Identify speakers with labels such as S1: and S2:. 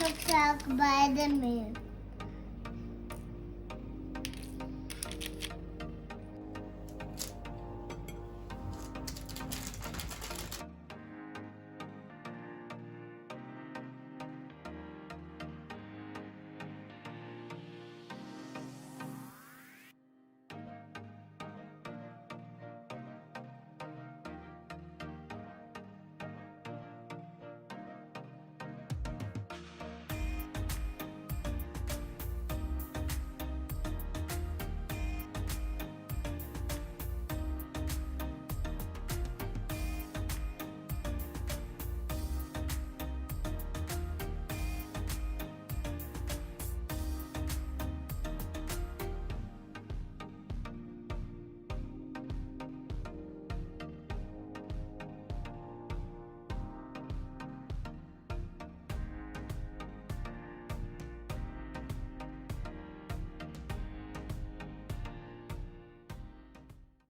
S1: Çok sağlıklı bayram?